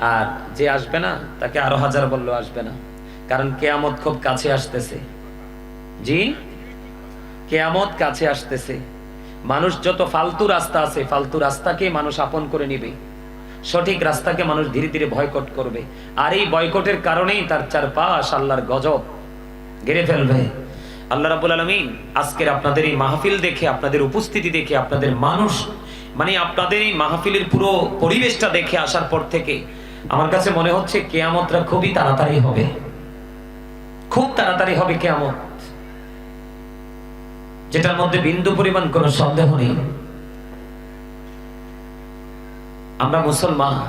আর যে আসবে না, তাকে আরও হাজার বললেও আসবে না। কারণ কেয়ামত খুব কাছে আসতেছে। জি? কেয়ামত কাছে আসতেছে। মানুষ যত ফালতু রাস্তা আছে, ফালতু রাস্তাকে মানুষ আপন করে নিবে। সঠিক রাস্তাকে মানুষ ধীরে ধীরে বয়কট করবে। আর এই বয়কটের কারণেই তার চারপাশ আল্লাহর গজব ঘিরে ফেলবে। আল্লাহ রাবুল আলমিন আজকের আপনাদের এই মাহফিল দেখে, আপনাদের উপস্থিতি দেখে, আপনাদের মানুষ মানে আপনাদের এই মাহফিলের পুরো পরিবেশটা দেখে আসার পর থেকে আমার কাছে মনে হচ্ছে কেয়ামতটা খুবই তাড়াতাড়ি হবে। খুব তাড়াতাড়ি হবে কেয়ামত। যেটার মধ্যে বিন্দু পরিমাণ কোনো সন্দেহ নেই। আমরা মুসলমান।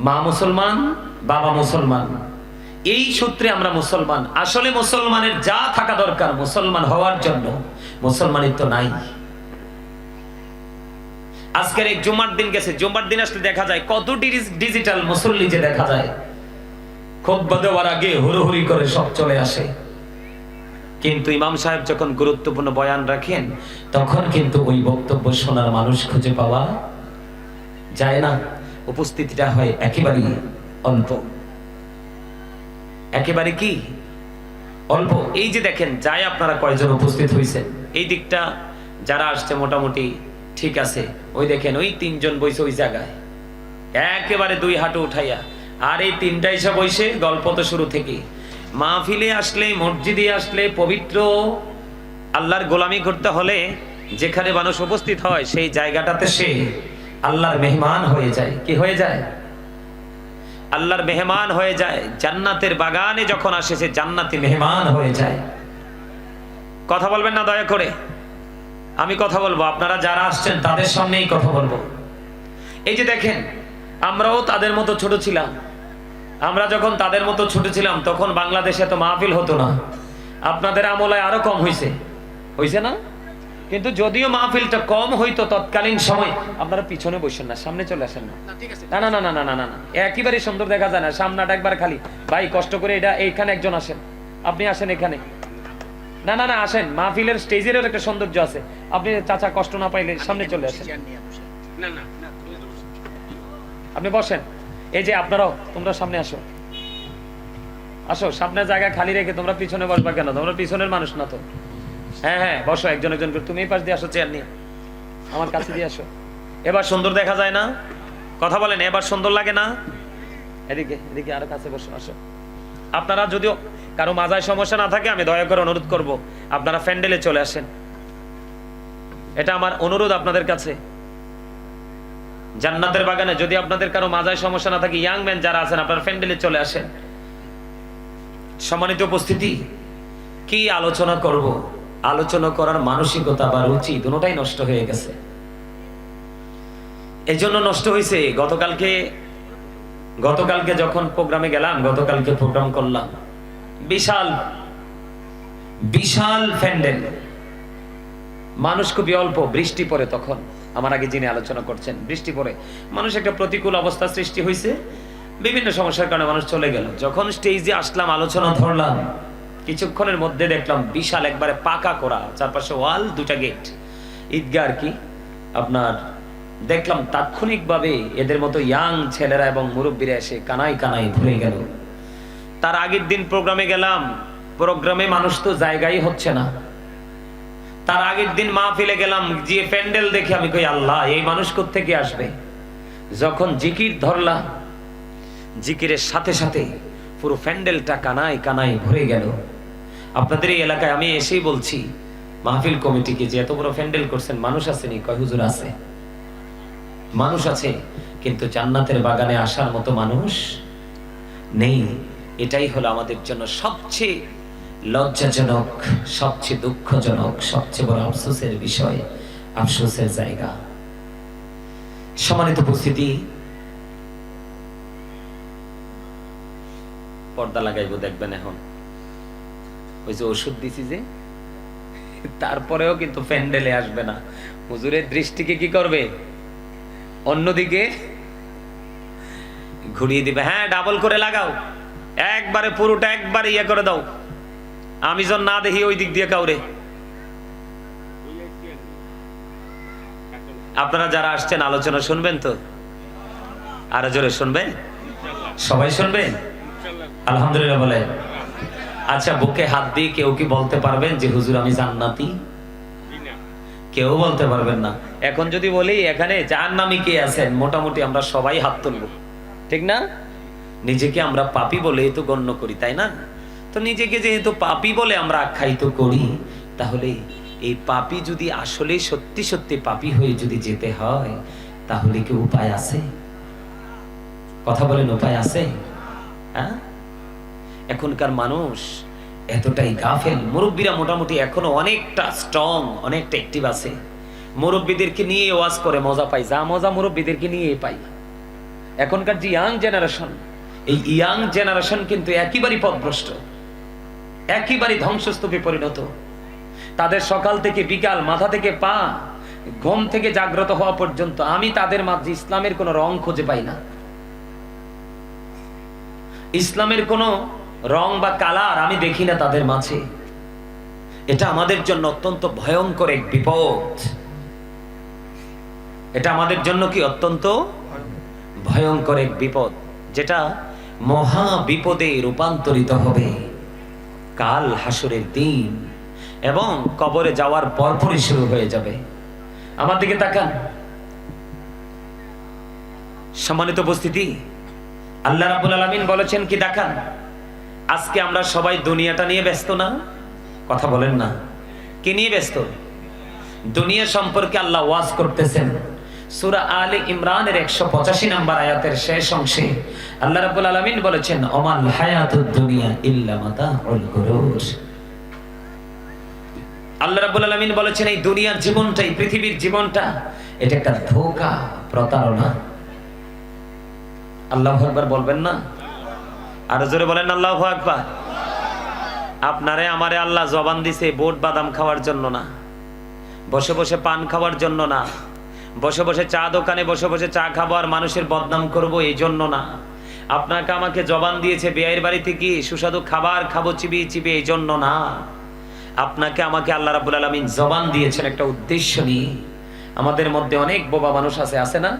মা মুসলমান, বাবা মুসলমান। এই সূত্রে আমরা মুসলমান। আসলে মুসলমানের যা থাকা দরকার মুসলমান হওয়ার জন্য, মুসলমানের তো নাই। আজকের এই জুমার দিন গেছে। জুমার দিন আসলে দেখা যায় কত ডিজিটাল মুসল্লি যে দেখা যায় খোদ্া দেওয়ার আগে হুড়োহুড়ি করে সব চলে আসে। কিন্তু ইমাম সাহেব যখন গুরুত্বপূর্ণ বয়ান রাখেন, তখন কিন্তু ওই বক্তব্য শোনার মানুষ খুঁজে পাওয়া যায় না। উপস্থিতিটা হয় একেবারেই অল্প। একেবারে কি? অল্প। এই যে দেখেন যাই আপনারা কয়জন উপস্থিত হয়েছেন এই দিকটা যারা আসছে মোটামুটি ঠিক আছে, ওই দেখেন, ওই তিনজন বইছে ওই জায়গায়। একেবারে দুই হাঁটু উঠাইয়া। আর এই তিনটা এসে বইসে গল্প তো শুরু থেকে মাহফিলে আসলে, মসজিদে আসলে, পবিত্র আল্লাহর গোলামি করতে হলে যেখানে মানুষ উপস্থিত হয়, সেই জায়গাটাতে সে আল্লাহর মেহমান হয়ে যায়। কি হয়ে যায়? আল্লাহর মেহমান হয়ে যায়। জান্নাতের বাগানে যখন আসে, সে জান্নাতি মেহমান হয়ে যায়। কথা বলবেন না দয়া করে? আমি কথা বলব আপনারা যারা আসছেন তাদের সামনেই কথা বলব। এই যে দেখেন আমরাও তাদের মতো ছোট ছিলাম। আমরা যখন তাদের মতো ছোট ছিলাম তখন বাংলাদেশে তো মাহফিল হতো না। আপনাদের আমলায় আরও কম হয়েছে হয়েছে না? কিন্তু যদিও মাহফিলটা কম হইতো তৎকালীন সময় আপনারা পিছনে বসেন না সামনে চলে আসেন না। না না না না না না না একেবারে সুন্দর দেখা যায় না সামনাটা একবার খালি। ভাই কষ্ট করে এটা এইখানে একজন আসেন। আপনি আসেন এখানে। না না না আসেন। মাহফিলের স্টেজেরও একটা সৌন্দর্য আছে। আপনি চাচা কষ্ট না পাইলে সামনে চলে আসেন। আপনি বসেন। এই যে আপনারাও তোমরা সামনে আসো। আসো সামনে জায়গা খালি রেখে তোমরা পিছনে বসবা কেন? তোমরা পিছনের মানুষ না তো। হ্যাঁ হ্যাঁ বসো একজন একজন করে। তুমি পাশ দিয়ে আসো চেয়ার নিয়ে। আমার কাছে দিয়ে আসো। এবার সুন্দর দেখা যায় না? কথা বলেন এবার সুন্দর লাগে না? এদিকে এদিকে আরও কাছে বসো আসো। আপনারা যদিও কারও মাজায় সমস্যা না থাকে, আমি দয়া করে অনুরোধ করব, আপনারা ফ্যান্ডেলে চলে আসেন। এটা আমার অনুরোধ আপনাদের কাছে। জান্নাতের বাগানে যদি আপনাদের কারও মাজায় সমস্যা না থাকে, ইয়াং ম্যান যারা আছেন, আপনারা ফ্যান্ডেলে চলে আসেন। সম্মানিত উপস্থিতি, কি আলোচনা করব? আলোচনা করার মানসিকতা বা রুচি দুটোটাই নষ্ট হয়ে গেছে। এই জন্য নষ্ট হয়েছে গতকালকে গতকালকে যখন প্রোগ্রামে গেলাম, গতকালকে প্রোগ্রাম করলাম। বিশাল বিশাল ফ্যান্ডেল মানুষ খুবই অল্প, বৃষ্টি পড়ে তখন। আমার আগে যিনি আলোচনা করছেন, বৃষ্টি পড়ে। মানুষ একটা প্রতিকূল অবস্থা সৃষ্টি হয়েছে বিভিন্ন সমস্যার কারণে মানুষ চলে গেল। যখন স্টেজে আসলাম, আলোচনা ধরলাম। কিছুক্ষণের মধ্যে দেখলাম বিশাল একবারে পাকা করা চারপাশে ওয়াল দুটা গেট ঈদগাহ আর কি, আপনার দেখলাম তাৎক্ষণিকভাবে এদের মতো ইয়াং ছেলেরা এবং মুরব্বীরা এসে কানাই কানাই ভরে গেল। তার আগের দিন প্রোগ্রামে গেলাম। প্রোগ্রামে মানুষ তো জায়গাই হচ্ছে না। তার আগের দিন মাহফিলে গেলাম যে প্যান্ডেল দেখে আমি কই, আল্লাহ, এই মানুষ থেকে আসবে? যখন জিকির ধরলা জিকিরের সাথে সাথে পুরো প্যান্ডেলটা কানায় কানায় ভরে গেল। আপনাদের এই এলাকায় আমি এসেই বলছি, মাহফিল কমিটিকে যে এত বড় প্যান্ডেল করছেন, মানুষ আসেনি কয়, হুজুর আছে? মানুষ আছে, কিন্তু জান্নাতের বাগানে আসার মতো মানুষ নেই। এটাই হলো আমাদের জন্য সবচেয়ে লজ্জাজনক, সবচেয়ে দুঃখজনক, সবচেয়ে বড় আফসোসের বিষয়, আফসোসের জায়গা। সম্মানিত উপস্থিতি, পর্দা লাগাইবো, দেখবেন এখন। ওই যে ওষুধ দিছি যে, তারপরেও কিন্তু প্যান্ডেলে আসবে না। হুজুরের দৃষ্টিকে কি করবে? অন্যদিকে ঘুরিয়ে দিবে। হ্যাঁ ডাবল করে লাগাও। একবারে পুরোটা একবারে ইয়ে করে দাও। আমি যখন না দেখি ওই দিক দিয়ে কাউরে। আপনারা যারা আসছেন, আলোচনা শুনবেন তো? আরও জোরে শুনবে সবাই শুনবে আলহামদুলিল্লাহ বলে। আচ্ছা বুকে হাত দিয়ে কেউ কি বলতে পারবেন যে, হুজুর আমি জান্নাতি? কেউ বলতে পারবেন না। এখন যদি বলি, এখানে জাহান্নামি কে আছেন, মোটামুটি আমরা সবাই হাত তুলব। ঠিক না? নিজেকে আমরা পাপি বলে তো গণ্য করি, তাই না? তো নিজেকে যেহেতু পাপি বলে আমরা আখ্যায়িত করি, তাহলে এই পাপি যদি আসলে সত্যি সত্যি পাপি হয়ে যদি যেতে হয়, তাহলে কি উপায় আছে? কথা বলেন, উপায় আছে? হ্যাঁ? এখনকার মানুষ এতটাই গাফেল। মুরব্বীরা মোটামুটি এখনও অনেকটা স্ট্রং অনেকটা অ্যাক্টিভ আছে। মুরব্বীদেরকে নিয়ে ওয়াজ করে, মজা পাই যা মজা মুরব্বীদেরকে নিয়ে পাই এখনকার যে ইয়াং জেনারেশন এই ইয়াং জেনারেশন কিন্তু একেবারেই পথভ্রষ্ট একেবারেই ধ্বংসস্তূপে পরিণত। তাদের সকাল থেকে বিকাল, মাথা থেকে পা, ঘুম থেকে জাগ্রত হওয়া পর্যন্ত আমি তাদের মাঝে ইসলামের কোনো রং খুঁজে পাই না। ইসলামের কোনো রং বা কালার আমি দেখি না তাদের মাঝে। এটা আমাদের জন্য অত্যন্ত ভয়ঙ্কর এক বিপদ। এটা আমাদের জন্য কি অত্যন্ত ভয়ঙ্কর এক বিপদ? যেটা মহা বিপদে রূপান্তরিত হবে। কাল হাসুরের দিন এবং কবরে যাওয়ার পরপরই শুরু হয়ে যাবে। আমার দিকে তাকান। সম্মানিত উপস্থিতি, আল্লাহ রাবুল আলমিন বলেছেন কি? দেখান। আজকে আমরা সবাই দুনিয়াটা নিয়ে ব্যস্ত না? কথা বলেন না। কে নিয়ে ব্যস্ত? দুনিয়া সম্পর্কে আল্লাহ ওয়াজ করতেছেন। সুরা আলী ইমরানের একশো পঁচাশি নাম্বার আয়াতের শেষ অংশে আল্লাহ রাবুল আলমিন বলেছেন অমাল হায়াতুদ দুনিয়া ইল্লা মাতাউল আল্লাহ রাবুল আলমিন বলেছেন, এই দুনিয়ার জীবনটা, এই পৃথিবীর জীবনটা, এটা একটা ধোকা, প্রতারণা। আল্লাহ বলবেন না? আরও জোরে বলেন আল্লাহ আকবার। আপনারে, আমারে আল্লাহ জবান দিছে বোট বাদাম খাওয়ার জন্য না, বসে বসে পান খাওয়ার জন্য না, বসে বসে চা দোকানে বসে বসে চা খাব আর মানুষের বদনাম করব এই জন্য না। আপনাকে আমাকে জবান দিয়েছে, বিয়ের বাড়িতে কি সুস্বাদু খাবার খাব চিবিয়ে চিবিয়ে এই জন্য না। আপনাকে আমাকে আল্লাহ রাবুল আলমিন জবান দিয়েছেন একটা উদ্দেশ্য নিয়ে। আমাদের মধ্যে অনেক বোবা মানুষ আছে আছে না?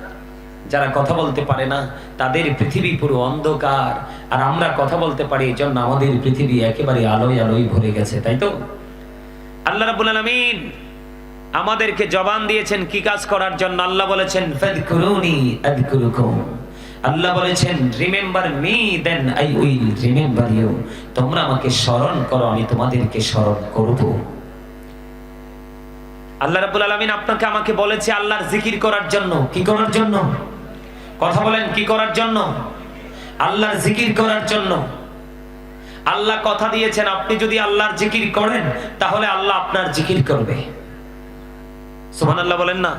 যারা কথা বলতে পারে না, তাদের পৃথিবী পুরো অন্ধকার। আর আমরা কথা বলতে পারি, এই জন্য আমাদের পৃথিবী একেবারে আলোয় আলোয় ভরে গেছে, তাই তো? আল্লাহ রাবুল আলমিন আমাদেরকে জবান দিয়েছেন কি কাজ করার জন্য। আল্লাহ বলেছেন আল্লাহ বলেছেন, remember me then I will remember you. তোমরা আমাকে স্মরণ করো, আমি তোমাদেরকে স্মরণ করব। আল্লাহ রাব্বুল আলামিন আপনাকে আমাকে বলেছে আল্লাহর জিকির করার জন্য। কি করার জন্য? কথা বলেন, কি করার জন্য? আল্লাহর জিকির করার জন্য। আল্লাহ কথা দিয়েছেন, আপনি যদি আল্লাহর জিকির করেন, তাহলে আল্লাহ আপনার জিকির করবে। সুবহানাল্লাহ বলেন না?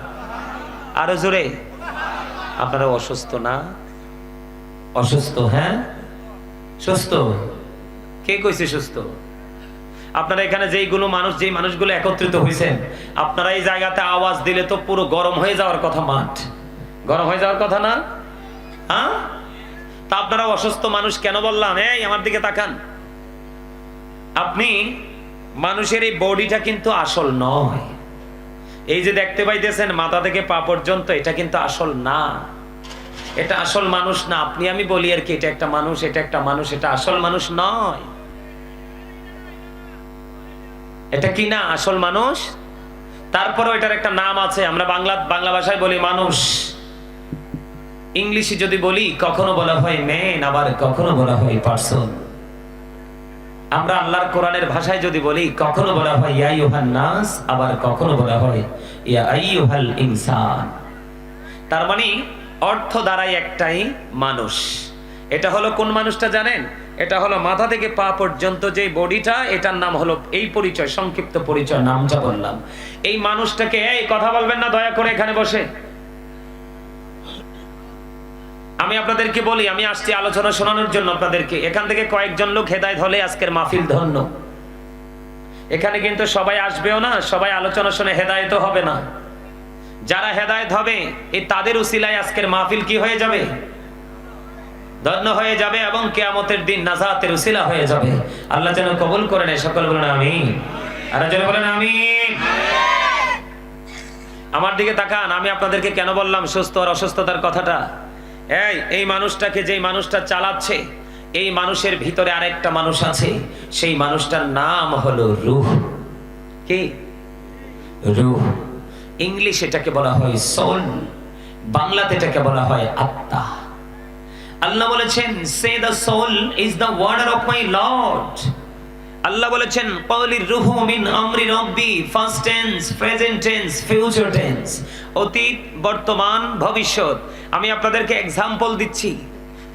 আরও জোরে। আপনারা অসুস্থ না? অসুস্থ হ্যাঁ? সুস্থ। কে কইছে সুস্থ? আপনারা এখানে যেইগুলো মানুষ, যেই মানুষগুলো একত্রিত হয়েছেন আপনারা এই জায়গাতে আওয়াজ দিলে তো পুরো গরম হয়ে যাওয়ার কথা মাঠ। গরম হয়ে যাওয়ার কথা না? হ্যাঁ? তা আপনারা অসুস্থ মানুষ কেন বললাম? এই, আমার দিকে তাকান। আপনি মানুষের এই বডিটা কিন্তু আসল নয়। এই যে দেখতে পাইতেছেন মাথা থেকে পা পর্যন্ত, এটা কিন্তু আসল না। এটা আসল মানুষ না। আপনি, আমি বলি আর কি, এটা একটা মানুষ, এটা একটা মানুষ, এটা আসল মানুষ নয়। এটা কি না আসল মানুষ? তারপরেও এটার একটা নাম আছে। আমরা বাংলা বাংলা ভাষায় বলি মানুষ। ইংলিশে যদি বলি, কখনো বলা হয় মেন আবার কখনো বলা হয় পার্সন আমরা আল্লাহর কোরআনের ভাষায় যদি বলি, কখনো বলা হয় ইয়া ইউহান নাস, আবার কখনো বলা হয় ইয়া আইয়ুহাল ইনসান। তার মানে অর্থ দ্বারাই একটাই মানুষ। এটা হলো কোন মানুষটা জানেন? এটা হলো মাথা থেকে পা পর্যন্ত যে বডিটা, এটার নাম হলো এই পরিচয়, সংক্ষিপ্ত পরিচয়, নামটা বললাম। এই মানুষটাকে, এই কথা বলবেন না, দয়া করে এখানে বসে। আমি আপনাদেরকে বলি, আমি আসছি আলোচনা শোনানোর জন্য আপনাদেরকে। এখান থেকে কয়েকজন লোক হেদায়ত হলে আজকের মাহফিল ধন্য। এখানে কিন্তু সবাই আসবেও না, সবাই আলোচনা শুনে হেদায়ত হবে না। যারা হেদায়ত হবে এই তাদের উসিলায় আজকের মাহফিল কি হয়ে যাবে? ধন্য হয়ে যাবে এবং কেয়ামতের দিন নাজাতের উসিলা হয়ে যাবে। আল্লাহ যেন কবুল করে এই সকল বলেন আমি আর যেন বলেন আমি আমার দিকে তাকান, আমি আপনাদেরকে কেন বললাম সুস্থ আর অসুস্থতার কথাটা? এই এই মানুষটাকে যেই মানুষটা চালাচ্ছে, এই মানুষের ভিতরে আরেকটা মানুষ আছে, সেই মানুষটার নাম হলো রুহ। কি? রুহ। ইংলিশ এটাকে বলা হয় সোল, বাংলাতে এটাকে বলা হয় আত্মা। আল্লাহ বলেছেন say the soul is the order of my Lord Allah বলেছেন কওলির রুহু মিন আমরি রব্বি first tense present tense future tense অতীত, বর্তমান, ভবিষ্যৎ। আমি আপনাদেরকে এক্সাম্পল দিচ্ছি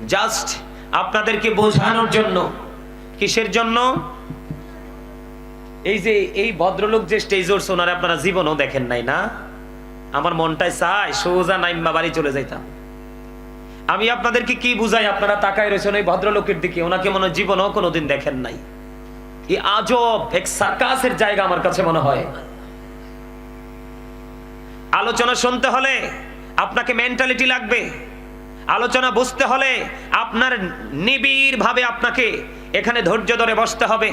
জাস্ট আপনাদেরকে বোঝানোর জন্য। কিসের জন্য? এই যে, এই ভদ্রলোক যে স্টেজ ওর সোনারে আপনারা জীবনও দেখেন নাই না? আমার মনটায় চায়, সোজা নাইম্মা বাড়ি চলে যাইতাম। আমি আপনাদেরকে কি বুঝাই, আপনারা তাকায় রয়েছেন ওই ভদ্রলোকের দিকে, ওনাকে মনে জীবনও কোনোদিন দেখেন নাই। আজব এক সার্কাসের জায়গা আমার কাছে মনে হয়। আলোচনা শুনতে হলে আপনাকে মেন্টালিটি লাগবে। আলোচনা বুঝতে হলে আপনার নিবিড় ভাবে আপনাকে এখানে ধৈর্য ধরে বসতে হবে।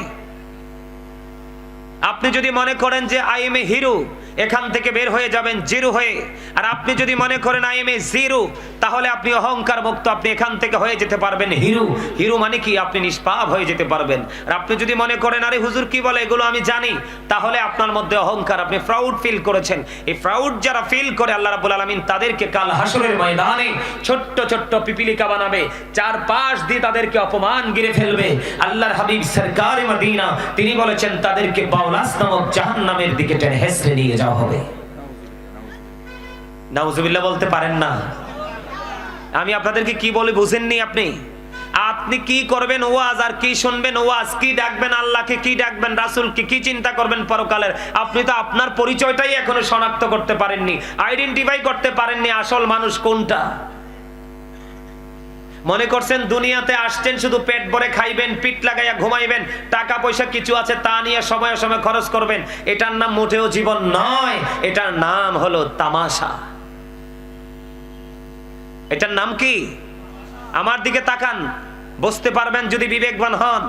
আপনি যদি মনে করেন যে আই এম এ হিরো এখান থেকে বের হয়ে যাবেন, জিরো হয়ে। আর আপনি যদি মনে করেন আই এম এ জিরো, তাহলে আপনি অহংকার মুক্ত আপনি এখান থেকে হয়ে যেতে পারবেন, হিরো। হিরো মানে কি? আপনি নিষ্পাপ হয়ে যেতে পারবেন। আর আপনি যদি মনে করেন, আরে হুজুর, কি বলে? এগুলো আমি জানি। তাহলে আপনার মধ্যে অহংকার। আপনি প্রাউড ফিল করেছেন। এই প্রাউড যারা ফিল করে, আল্লাহ রাব্বুল আলামিন তাদেরকে কাল হাসরের ময়দানে ছোট্ট ছোট্ট পিপিলিকা বানাবে। চার পাশ দিয়ে তাদেরকে অপমান গিরে ফেলবে। আল্লাহর হাবিব সরকার মদিনা, তিনি বলেছেন, তাদেরকে বাউলাস নামক জাহান্নামের দিকে টেনে হেসড়ে নিয়ে যাওয়া হবে। নাউজুবিল্লাহ বলতে পারেন না। আমি আপনাদেরকে কি বলে বুঝেননি আপনি? আপনি কি করবেন ওয়াজ আর কি শুনবেন ওয়াজ? কি ডাকবেন আল্লাহকে, কি ডাকবেন রাসুলকে, কি চিন্তা করবেন পরকালের? আপনি তো আপনার পরিচয়টাই এখনও শনাক্ত করতে পারেননি, আইডেন্টিফাই করতে পারেননি আসল মানুষ কোনটা? মনে করছেন দুনিয়াতে আসছেন, শুধু পেট ভরে খাইবেন, পিঠ লাগাইয়া ঘুমাইবেন টাকা পয়সা কিছু আছে তা নিয়ে সময়ে সময় খরচ করবেন। এটার নাম মোটেও জীবন নয়, এটার নাম হলো তামাশা। এটার নাম কি? আমার দিকে তাকান, বুঝতে পারবেন যদি বিবেকবান হন।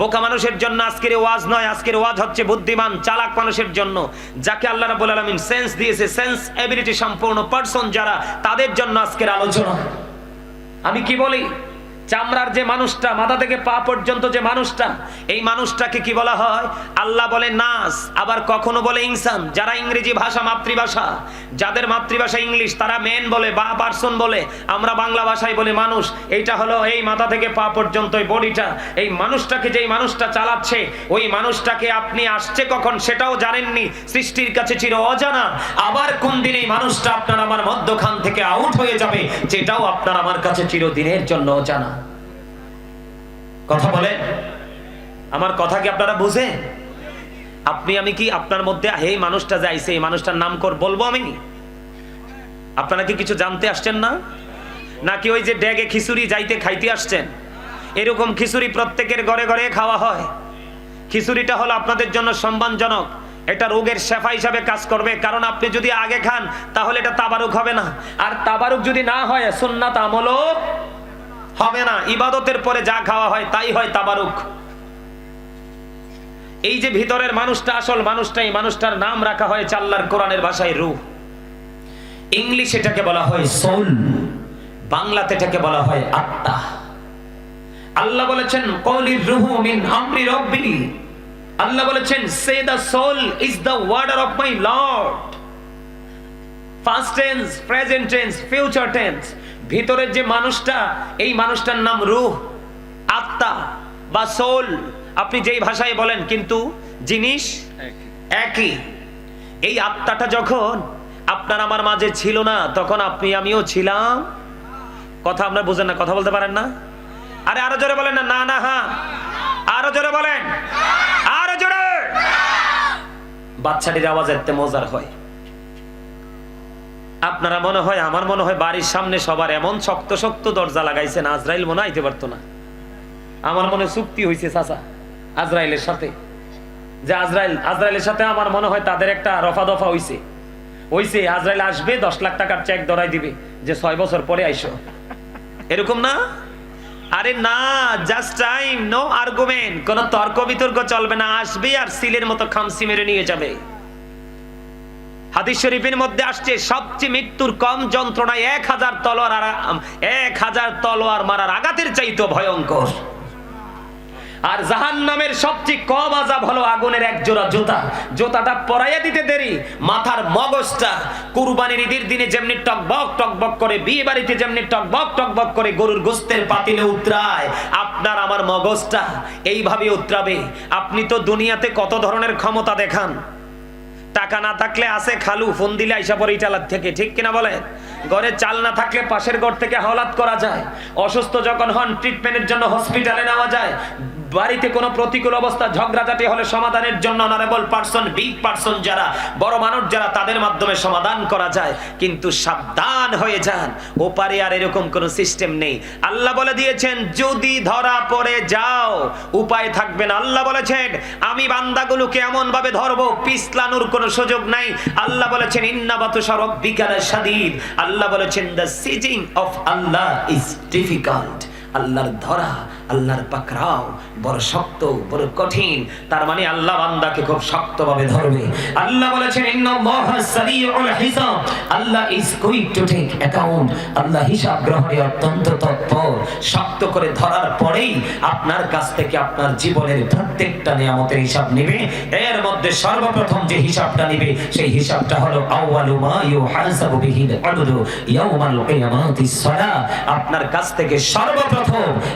বোকা মানুষের জন্য আজকের ওয়াজ নয়, আজকের ওয়াজ হচ্ছে বুদ্ধিমান, চালাক মানুষের জন্য। যাকে আল্লাহ রাব্বুল আলামিন সেন্স দিয়েছে সেন্স এবিলিটি সম্পূর্ণ পারসন যারা, তাদের জন্য আজকের আলোচনা। আমি কি বলি? চামড়ার যে মানুষটা, মাথা থেকে পা পর্যন্ত যে মানুষটা, এই মানুষটাকে কি বলা হয়? আল্লাহ বলে নাস, আবার কখনো বলে ইনসান। যারা ইংরেজি ভাষা মাতৃভাষা, যাদের মাতৃভাষা ইংলিশ, তারা মেন বলে, বা পার্সন বলে, আমরা বাংলা ভাষায় বলি মানুষ। এইটা হলো এই মাথা থেকে পা পর্যন্ত, এই বডিটা, এই মানুষটাকে যেই মানুষটা চালাচ্ছে, ওই মানুষটাকে আপনি আসছে কখন সেটাও জানেননি। সৃষ্টির কাছে চির অজানা। আবার কোন দিন এই মানুষটা আপনার আমার মধ্যখান থেকে আউট হয়ে যাবে, যেটাও আপনার আমার কাছে চিরদিনের জন্য অজানা। কথা বলেন আমার কথা কি আপনারা বুঝে? আপনি, আমি কি আপনার মধ্যে এই মানুষটা যাইছে এই মানুষটার নাম কর বলব আমি? আপনারা কি কিছু জানতে আসছেন না? নাকি ওই যে ড্যাগে খিচুড়ি যাইতে খাইতে আসছেন? এরকম খিচুড়ি প্রত্যেকের ঘরে ঘরে খাওয়া হয়। খিচুড়িটা হলো আপনাদের জন্য সম্মানজনক। এটা রোগের শেফা হিসাবে কাজ করবে। কারণ আপনি যদি আগে খান, তাহলে এটা তাবারুক হবে না। আর তাবারুক যদি না হয়, সুন্নাত আমলও হবে না, ইবাদতের পরে যা খাওয়া হয় তাই হয় তাবারুক। এই যে ভিতরের মানুষটা, আসল মানুষটা এই মানুষটার নাম রাখা হয় চাল্লার কোরআনের ভাষায় রূহ। ইংলিশ এটাকে বলা হয় সোল, বাংলাতে এটাকে বলা হয় আত্মা। আল্লাহ বলেছেন কলির রুহু মিন আমরি রব্বি আল্লাহ বলেছেন say the soul is the order of my Lord first tense present tense future tense ভিতরের যে মানুষটা, এই মানুষটার নাম রুহ, আত্মা বা সোল। আপনি যেই ভাষায় বলেন, কিন্তু জিনিস একই। এই আত্মাটা যখন আপনার আমার মাঝে ছিল না, তখন আপনি আমিও ছিলাম। কথা আপনার বুঝেন না, কথা বলতে পারেন না? আরে আরও জোরে বলেন না না না হ্যাঁ আরও জোরে বলেন। আরও জোরে। বাচ্চাটির আওয়াজ এতে মজার হয়। আপনারা মনে হয়, আমার মনে হয় বাড়ির সামনে সবার এমন শক্ত শক্ত দরজা লাগাইছেন আজরাইল মনে আইতে পারতো না। আমার মনে চুক্তি হয়েছে চাচা, আজরাইলের সাথে। যে আজরাইল, আজরাইলের সাথে আমার মনে হয় তাদের একটা রফা দফা হইছে। হইছে, আজরাইল আসবে, দশ লাখ টাকার চেক ধরাই দিবে, যে ছয় বছর পরে আইসো। এরকম না? আরে না জাস্ট টাইম নো আর্গুমেন্ট কোন তর্ক বিতর্ক চলবে না, আসবে আর সিলের মতো খামসি মেরে নিয়ে যাবে। হাদিস শরীফের মধ্যে আসছে, সবচেয়ে মৃত্যুর কম যন্ত্রণায় এক হাজার তলোয়ার এক হাজার তলোয়ার মারার আঘাতের চাইতো ভয়ঙ্কর। আর জাহান নামের সবচেয়ে কম আজাব হলো আগুনের এক জোড়া জুতা। জুতাটা পরাইয়া দিতে দেরি, মাথার মগজটা কুরবানির ঈদের দিনে যেমনি টকবক টকবক করে, বিয়ে বাড়িতে যেমনি টকবক টকবক করে গরুর গোস্তের পাতিলে উতরায়, আপনার আমার মগজটা এইভাবে উতরাবে। আপনি তো দুনিয়াতে কত ধরনের ক্ষমতা দেখান? টাকা না থাকলে আছে খালু, ফোন দিলে আইসা পরে ইটালার থেকে, ঠিক কিনা বলে ঘরে চাল না থাকলে পাশের ঘর থেকে হাওলাত করা যায়। অসুস্থ যখন হন ট্রিটমেন্টের জন্য হসপিটালে নেওয়া যায়। বাড়িতে কোনো প্রতিকূল অবস্থা, ঝগড়াঝাটি হলে সমাধানের জন্য অনারেবল পার্সন বিগ পার্সন যারা, বড় মানুষ যারা, তাদের মাধ্যমে সমাধান করা যায়। কিন্তু সাবধান হয়ে যান। ওপারে আর এরকম কোনো সিস্টেম নেই। আল্লাহ বলে দিয়েছেন, যদি ধরা পড়ে যাও, উপায় থাকবে না। আল্লাহ বলেছেন, আমি বান্দাগুলোকে এমন ভাবে ধরবো, পিছলানোর কোনো সুযোগ নাই। আল্লাহ বলেছেন ইন্নাবাতু সরব বিকালা শাদীদ আল্লাহ বলেছেন the seizing of Allah is difficult আল্লাহর ধরা, আল্লাহর পাকড়াও বড় শক্ত, বড় কঠিন। তার মানে আল্লাহ বান্দাকে খুব শক্তভাবে ধরবে। আল্লাহ বলেছেন হিসাব। Allah is quick to take account Allah হিসাব গ্রহণে অত্যন্ত তৎপর। শক্ত করে ধরার পরেই আপনার কাছ থেকে আপনার জীবনের প্রত্যেকটা নিয়ামতের হিসাব নেবে। এর মধ্যে সর্বপ্রথম যে হিসাবটা নেবে, সেই হিসাবটা হলো আউয়ালু মা ইউহাসাবু বিহিল আবদু ইয়াউমাল কিয়ামাতিস সালাহ। আপনার কাছ থেকে সর্বপ্রথম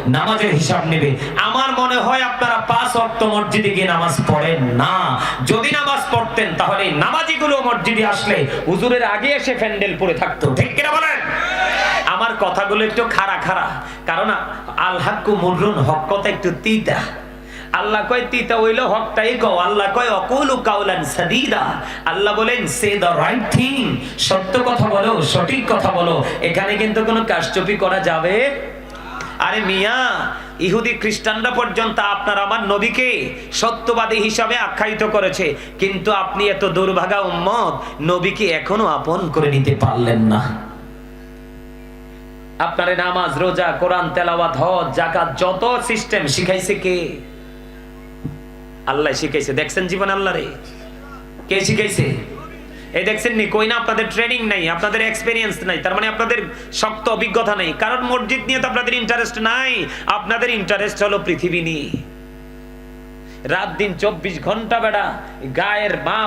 নামাজের হিসাব নেবে। আমার মনে হয় আপনারা পাঁচ মসজিদে গিয়ে নামাজ পড়েন না। যদি নামাজ পড়তেন তাহলে নামাজিগুলো মসজিদে আসলে হুজুরের আগে এসে পড়ে থাকতো। ঠিক কিনা বলেন? আমার কথাগুলো একটু কারণ হক কথা একটু তিতা। আল্লাহ কয়, তিতা হইল হকটাই কও। আল্লাহ কয়, অকুলু কাউলান সাদিদা। আল্লাহ বলেন, সে দ্য রাইট থিং। সত্য কথা বলো, সঠিক কথা বলো। এখানে কিন্তু কোনো কারচুপি করা যাবে আরে মিয়া, ইহুদি খ্রিস্টানরা পর্যন্ত আপনার আমার নবীকে সত্যবাদী হিসাবে আখ্যায়িত করেছে। কিন্তু আপনি এত দুর্ভাগা উম্মত, নবীকে এখনও আপন করে নিতে পারলেন না। আপনারে নামাজ, রোজা, কোরআন, তেলাওয়াত, হজ জাকাত যত সিস্টেম শিখাইছে কে? আল্লাহ শিখাইছে। দেখছেন জীবন আল্লাহ রে কে শিখাইছে? এই দেখছেন নি, কই না আপনাদের ট্রেনিং নাই, আপনাদের এক্সপেরিয়েন্স নাই, তার মানে আপনাদের শক্ত অভিজ্ঞতা নেই, কারণ মসজিদ নিয়ে তো আপনাদের ইন্টারেস্ট নাই, আপনাদের ইন্টারেস্ট হলো পৃথিবী নিয়ে। রাত দিন চব্বিশ ঘণ্টা বেড়া, গায়ের মা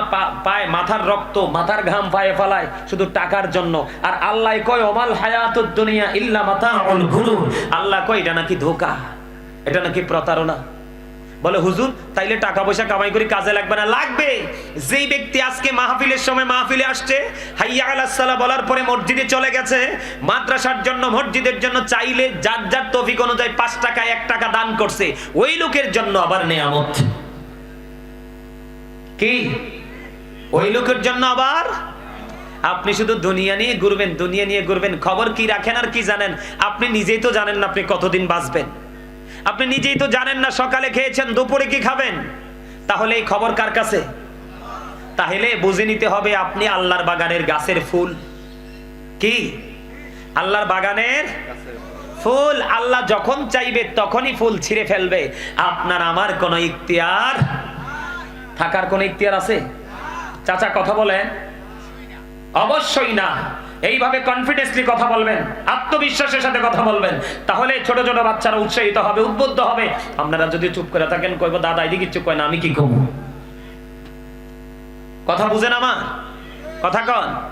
পায় মাথার রক্ত, মাথার ঘাম পায়ে ফেলায়, শুধু টাকার জন্য। আর আল্লাহ কয় অমাল হায়াতুদ দুনিয়া ইল্লা মাতাউল গুরুর আল্লাহ কয়, এটা নাকি ধোকা, এটা নাকি প্রতারণা। বলে, হুজুর, তাইলে টাকা পয়সা কামাই করে, কাজে লাগবে না। লাগবে। যেই ব্যক্তি আজকে মাহফিলের সময় মাহফিলে আসছে, হাইয়া আলাস সালাহ বলার পরে মসজিদে চলে গেছে, মাদ্রাসার জন্য, মসজিদের জন্য চাইলে যার যার তফিক অনুযায়ী পাঁচ টাকা, এক টাকা দান করছে, ওই লোকের জন্য আবার নেয়ামত। কি? ওই লোকের জন্য আবার? আপনি শুধু দুনিয়া নিয়ে ঘুরবেন, দুনিয়া নিয়ে ঘুরবেন, খবর কি রাখেন আর কি জানেন? আপনি নিজেই তো জানেন না আপনি কতদিন বাঁচবেন। আপনি নিজেই তো জানেন না সকালে খেয়েছেন, দুপুরে কি খাবেন? তাহলে এই খবর কার কাছে? তাহলে বুঝে নিতে হবে আপনি আল্লাহর বাগানের গাছের ফুল। কি? আল্লাহর বাগানের ফুল। আল্লাহ যখন চাইবে তখনই ফুল ছিঁড়ে ফেলবে। আপনার আমার কোনো ইখতিয়ার থাকার কোনো ইখতিয়ার আছে? চাচা, কথা বলেন। অবশ্যই না। এইভাবে কনফিডেন্সলি কথা বলবেন, আত্মবিশ্বাসের সাথে কথা বলবেন, তাহলে ছোট ছোট বাচ্চারা উৎসাহিত হবে, উদ্বুদ্ধ হবে। আপনারা যদি চুপ করে থাকেন, কইব, দাদা, এদিকে চুপ কয় না আমি কি করব? কথা বুঝেন আমার? কথা কন।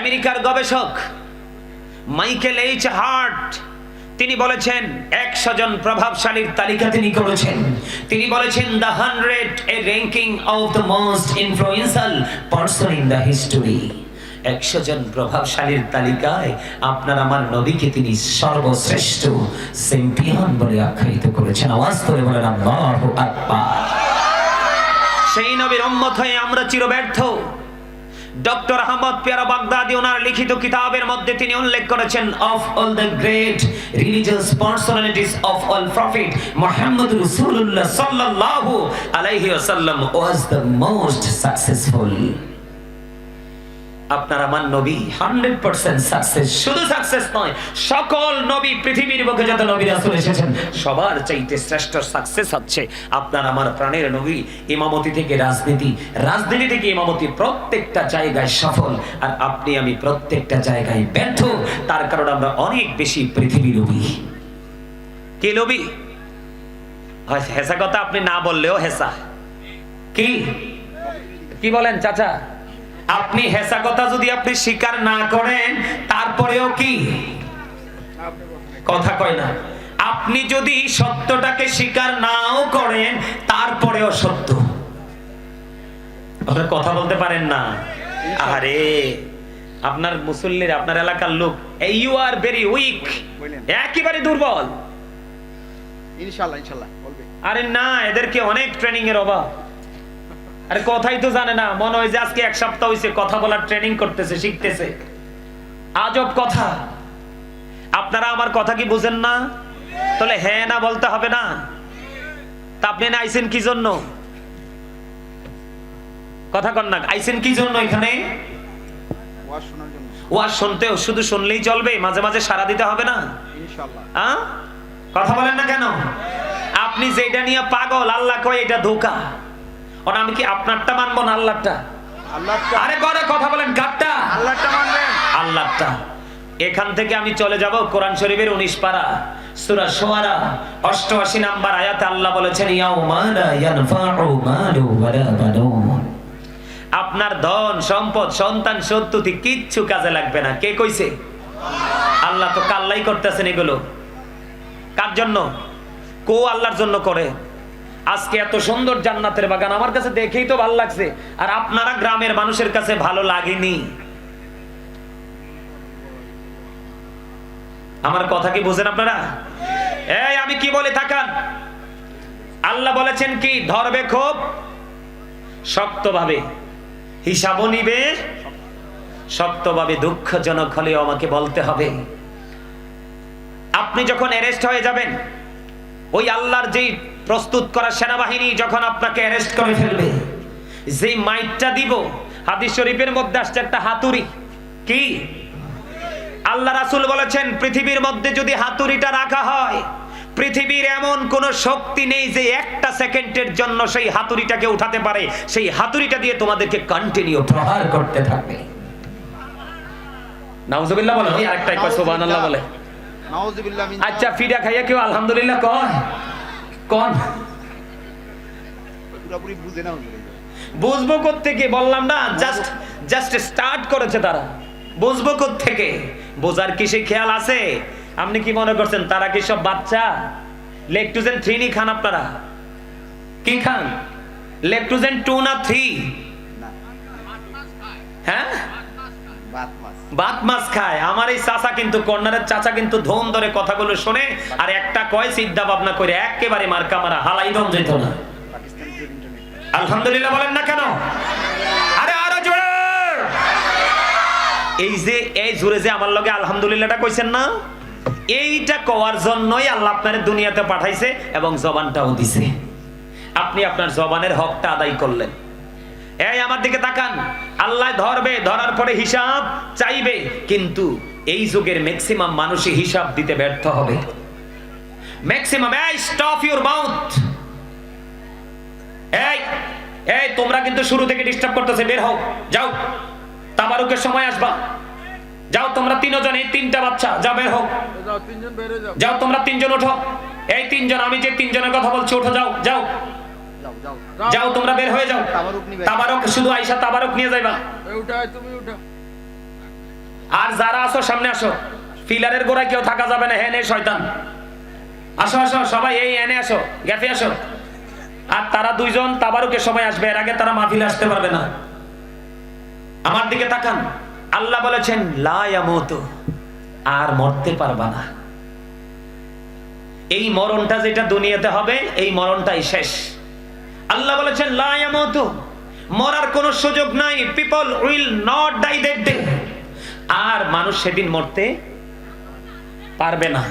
আমেরিকার গবেষক মাইকেল এইচ হার্ট, তিনি বলেছেন, একশো জন প্রভাবশালীর তালিকা তিনি করেছেন। তিনি বলেছেন the hundred a ranking of the most influential person in the history একশো জন প্রভাবশালীর তালিকায় আপনার আমার নবীকে তিনি সর্বশ্রেষ্ঠ চ্যাম্পিয়ন বলে আখ্যায়িত করেছেন। আওয়াজ করে বলেন, আল্লাহু আকবার। সেই নবীর উম্মত হয়ে আমরা চিরব্যর্থ। ডক্টর আহমদ পেয়ারা বাগদাদি, ওনার লিখিত কিতাবের মধ্যে তিনি উল্লেখ করেছেন of all the great religious personalities of all prophet Muhammad রাসূলুল্লাহ সাল্লাল্লাহু আলাইহি ওয়াসাল্লাম ওয়াজ দ্য মোস্ট সাকসেসফুল আপনার আমার নবী হান্ড্রেড পার্সেন্ট সাকসেস শুধু সাকসেস নয়, সকল নবী পৃথিবীর বুকে যত নবী এসেছেন, সবার চাইতে শ্রেষ্ঠ সাকসেস হচ্ছে আপনার আমার প্রাণের নবী, ইমামতি থেকে রাজনীতি রাজনীতি থেকে ইমামতি প্রত্যেকটা জায়গায় সফল। আর আপনি, আমি প্রত্যেকটা জায়গায় ব্যর্থ, তার কারণ আমরা অনেক বেশি পৃথিবী নবী। কে নবী? হেসা কথা আপনি না বললেও হেসা। কি? কি বলেন, চাচা? আপনি হেসা কথা যদি আপনি স্বীকার না করেন তারপরেও কি? কথা কয় না। আপনি যদি সত্যটাকে স্বীকার নাও করেন তারপরেও সত্য। কথা বলতে পারেন না। আরে আপনার মুসল্লির আপনার এলাকার লোক ইউ আর ভেরি উইক। একেবারে দুর্বল। ইনশাল্লাহ বলবে। আরে না এদেরকে অনেক ট্রেনিং এর অভাব। আরে কথাই তো জানে না। মনে হয় যে আজকে এক সপ্তাহ হয়েছে কথা বলার ট্রেনিং করতেছে শিখতেছে। আজব কথা। আপনারা আমার কথা কি বুঝেন না? তাহলে হ্যাঁ না বলতে হবে না। তা আপনি না আইসেন কি জন্য? কথা কন না আইসেন কি জন্য এখানে? ওয়াজ শোনার জন্য। ওয়াজ শুনতেও শুধু শুনলেই চলবে মাঝে মাঝে সারা দিতে হবে না? কথা বলেন না কেন? আপনি যেটা নিয়ে পাগল আল্লাহ কয় এটা ধোকা। ওর আমি কি আপনারটা মানবো না আল্লাহটা আরে করে কথা বলেন কারটা আল্লাহটা মানবেন। আল্লাহটা এখান থেকে আমি চলে যাব কোরআন শরীফের উনিশ পারা সূরা শুআরা 88 নাম্বার আয়াতে আল্লাহ বলেছেন আপনার ধন সম্পদ সন্তান সন্ততি কিচ্ছু কাজে লাগবে না। কে কইছে? আল্লাহ তো কাল্লাই করতেছেন এগুলো। কার জন্য? কো আল্লাহর জন্য করে। আজকে এত সুন্দর জান্নাতের বাগান আমার কাছে দেখেই তো ভালো লাগছে। আর আপনারা গ্রামের মানুষের কাছে ভালো লাগেনি। আমার কথা কি বুঝেন আপনারা? এই, আমি কি বলে, থাকান। আল্লাহ বলেছেন কি, ধরবে খুব শক্তভাবে হিসাবও নিবে, শক্তভাবে দুঃখজনক হলেও আমাকে বলতে হবে। আপনি যখন অ্যারেস্ট হয়ে যাবেন, ওই আল্লাহর যেই প্রস্তুত করা সেনাবাহিনী যখন আপনাকে অ্যারেস্ট করে ফেলবে যেই মাইটটা দিব হাদিস শরীফের মধ্যে আসছে একটা হাতুড়ি। কি? আল্লাহ রাসূল বলেছেন পৃথিবীর মধ্যে যদি হাতুড়িটা রাখা হয় পৃথিবীর এমন কোন শক্তি নেই যে একটা সেকেন্ডের জন্য সেই হাতুড়িটাকে উঠাতে পারে। সেই হাতুড়িটা দিয়ে তোমাদেরকে কন্টিনিউ প্রহার করতে থাকবে। নাউজুবিল্লাহ বলে ওই আরেকটা কয় সুবহানাল্লাহ বলে। নাউযুবিল্লাহ মিন আচ্ছা ফিডা খাইয়া কেউ আলহামদুলিল্লাহ কয়? কোন? পুরোপুরি বুঝে না বুঝব থেকে বললাম না জাস্ট জাস্ট স্টার্ট করেছে তারা। বুঝব থেকে বোঝার কি সেই খেয়াল আছে? আপনি কি মনে করছেন তারা কি সব বাচ্চা? লেকটুজেন থ্রি নি খান আপনারা? কি খান? লেকটুজেন টু না থ্রি হ্যাঁ? বাত মাছ খায়। আমার এই চাচা কিন্তু কর্নারের চাচা কিন্তু ধুম ধরে কথাগুলো শোনে আর একটা কয় চিন্তা ভাবনা করে একেবারে মার্কা মারা হালাই দম যেত না। আলহামদুলিল্লাহ বলেন না কেন? আরে আরও এই যে, এই জোরে যে আমার লগে আলহামদুলিল্লাহটা কইছেন না? এইটা কওয়ার জন্যই আল্লাহ আপনার দুনিয়াতে পাঠাইছে এবং জবানটাও দিছে। আপনি আপনার জবানের হকটা আদায় করলেন। এই আমার দিকে তাকান। আল্লাহ ধরবে ধরার পরে হিসাব চাইবে। কিন্তু এই যুগের ম্যাক্সিমাম মানুষই হিসাব দিতে ব্যর্থ হবে। ম্যাক্সিমাম এই স্টপ ইউর মাউথ এই এই তোমরা কিন্তু শুরু থেকে ডিস্টার্ব করতেছে বের হও যাও। তাবারুকের সময় আসবা। যাও তোমরা তিনজন এই তিনটা বাচ্চা যাও বের হও। যাও তোমরা তিনজন ওঠো। এই তিনজন আমি যে তিনজনের কথা বলছি ওঠো যাও যাও। যাও। তোমরা বের হয়ে যাও। তাবারক শুধু আইসা তাবারক নিয়ে যাইবা। আর যারা আসো সামনে আসো। পিলারের গোড়ায় কেউ থাকা যাবে না। হ্যাঁ শয়তান। আসো আসো সবাই এই এনে আসো গ্যাপে আসো। আর তারা দুইজন তাবারুকের সময় আসবে। এর আগে তারা মাহফিলে আসতে পারবে না। আমার দিকে তাকান। আল্লাহ বলেছেন লায়ামতো আর মরতে পারবা না। এই মরণটা যেটা দুনিয়াতে হবে এই মরণটাই শেষ। আল্লাহ বলেছেন মরার কোনো সুযোগ নাই। People will not die that day আর মানুষ সেদিন মরতে পারবে না।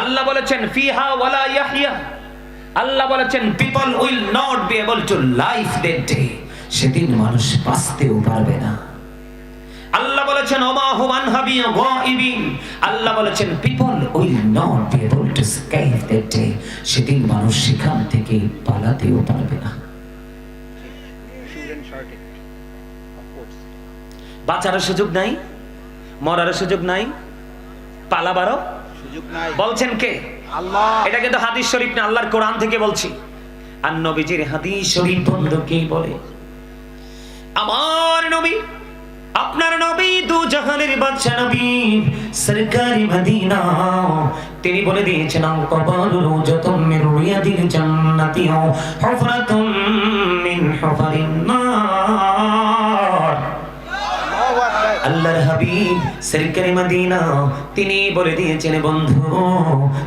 আল্লাহ বলেছেন, ফিহা ওয়ালা ইয়াহিয়া আল্লাহ বলেছেন people will not be able to life that day সেদিন মানুষ বাঁচতেও পারবে না। আল্লাহ বলেছেন ওমা হুমান হাবি গাইবিন। আল্লাহ বলেছেন people will not be able to escape that day. সেদিন মানুষ সেখান থেকে পালাতেও পারবে না. বাঁচারও সুযোগ নাই মরার সুযোগ নাই পালাবারও সুযোগ নাই। বলছেন কে? আল্লাহ। এটা কিন্তু হাদিস শরীফ না আল্লাহর কোরআন থেকে বলছি। আর নবীজির হাদিস শরীফ বন্ধ কে বলে? আমার নবী আপনার নবী দু জাহানের বাদশা নবী, সরকারি মদিনা তিনি বলে দিয়েছেন কবল রোজাতুম মিন রিয়াদিল জান্নাতি ও হুফরাতুম মিন হুফারিন. আল্লাহর হাবিব সরকারি মদিনা, তিনি বলে দিয়েছেন, বন্ধু,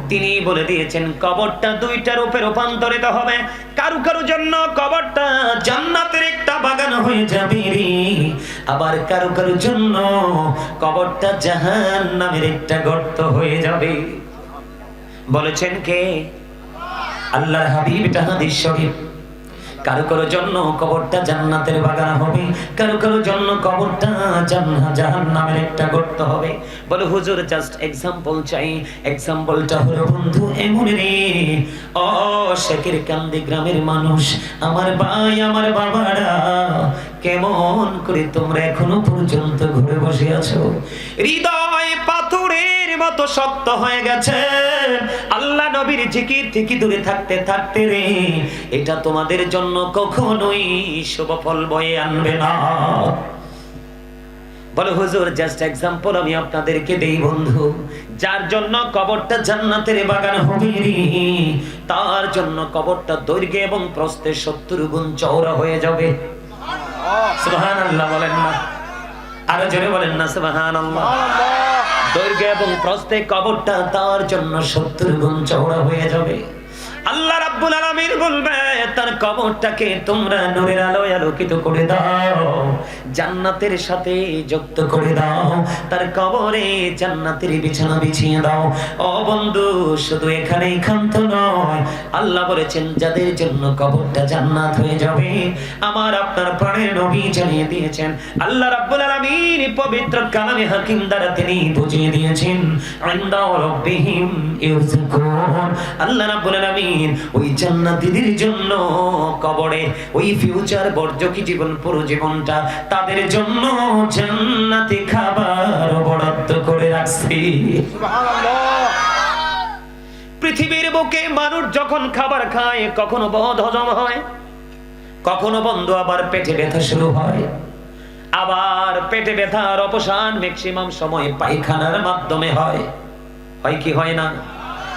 তিনি বলে দিয়েছেন, কবরটা দুইটা রূপে রূপান্তরিত হবে। কারু কারু জন্য কবরটা জান্নাতের একটা বাগান হয়ে যাবে আবার কারু কারু জন্য কবরটা জাহান্নামের একটা গর্ত হয়ে যাবে। বলেছেন কে? আল্লাহর হাবিব এটা হাদিস শরীফ। কারও কারও জন্য কবরটা জান্নাতের বাগান হবে, কারও কারও জন্য কবরটা জান্নাত, জাহান্নামের একটা গর্ত হবে। বলে, হুজুর জাস্ট এক্সাম্পল চাই। এক্সাম্পলটা হলো, বন্ধু, এমন রে। ও, শেখের কান্দি গ্রামের মানুষ, আমার ভাই, আমার বাবারা, কেমন করে তোমরা এখনও পর্যন্ত ঘুরে বসে আছো? হৃদয় মতো শক্ত হয়ে গেছে। আল্লাহ নবীর জিকির থেকে দূরে থাকতে থাকতে রে, এটা তোমাদের জন্য কখনোই শুভ ফল বয়ে আনবে না। বলো হুজুর জাস্ট এক্সাম্পল আমি আপনাদেরকে দেই বন্ধু। যার জন্য কবরটা জান্নাতের বাগান হবে তার জন্য কবরটা দৈর্ঘ্য এবং প্রস্থে সত্তর গুণ চওড়া হয়ে যাবে। সুবহান আল্লাহ বলেন না। আরও জোরে বলেন না সুবহান আল্লাহ দৈর্ঘ্য এবং প্রস্তে কবরটা তার জন্য সত্তর গুণ চওড়া হয়ে যাবে। আল্লাহ রাব্বুল আলামিন বলবে, তার কবরটাকে তোমরা নূরের আলোয় আলোকিত করে দাও, জান্নাতের সাথে যুক্ত করে দাও, তার কবরে জান্নাতের বিছানা বিছিয়ে দাও। ও বন্ধু, শুধু এখানেই ক্ষান্ত নয়, আল্লাহ বলেছেন, যাদের জন্য কবরটা জান্নাত হয়ে যাবে, আমার আপনার প্রাণের নবী জানিয়ে দিয়েছেন। আল্লাহ রাব্বুল আলামিন পবিত্র কালামে হাকিম দ্বারা তিনি বুঝিয়ে দিয়েছেন, ইনদা রাব্বিহিম ইউযকুন। আল্লাহ রাব্বুল আলামিন ওই জান্নাতীদের জন্য কবরে, ওই ফিউচার বর্জকি জীবন, পুরো জীবনটা তাদের জন্য জান্নাতি খাবার বরাদ্দ করে রাখছি. পৃথিবীর বুকে মানুষ যখন খাবার খায়, কখনো বদ হজম হয়, কখনো বন্ধ আবার পেটে ব্যথা শুরু হয়। আবার পেটে ব্যথার অবসান ম্যাক্সিমাম সময় পায়খানার মাধ্যমে হয়। হয় কি হয় না?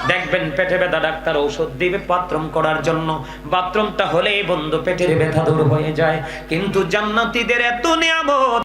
দেখবেন পেটে ব্যথা ডাক্তার ঔষধ দিবে, বাথরুম করার জন্য। বাথরুমটা হলেই বন্ধু পেটের ব্যথা দূর হয়ে যায়। কিন্তু জান্নাতীদের এত নিয়ামত